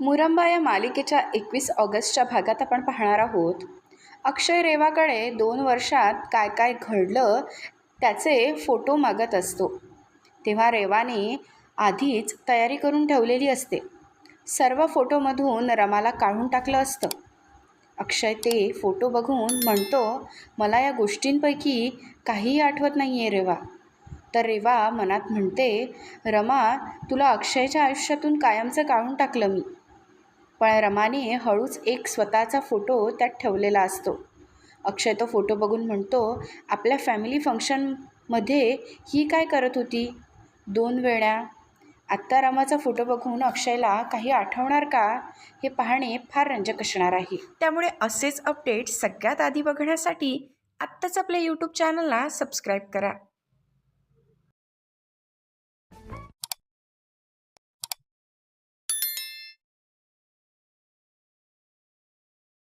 मुरंबा या मालिकेच्या एकवीस ऑगस्टच्या भागात आपण पाहणार आहोत. अक्षय रेवाकडे दोन वर्षात काय काय घडलं त्याचे फोटो मागत असतो. तेव्हा रेवाने आधीच तयारी करून ठेवलेली असते. सर्व फोटोमधून रमाला काढून टाकलं असतं. अक्षय ते फोटो बघून म्हणतो मला या गोष्टींपैकी काहीही आठवत नाही आहे रेवा. तर रेवा मनात म्हणते रमा तुला अक्षयच्या आयुष्यातून कायमचं काढून टाकलं मी. पण रमाने हळूच एक स्वतःचा फोटो त्यात ठेवलेला असतो. अक्षय तो फोटो बघून म्हणतो आपल्या फॅमिली फंक्शनमध्ये ही काय करत होती? दोन वेळा. आत्ता रमाचा फोटो बघून अक्षयला काही आठवणार का? हे पाहणे फार रंजक असणार आहे. त्यामुळे असेच अपडेट्स सगळ्यात आधी बघण्यासाठी आत्ताच आपल्या यूट्यूब चॅनलला सबस्क्राईब करा.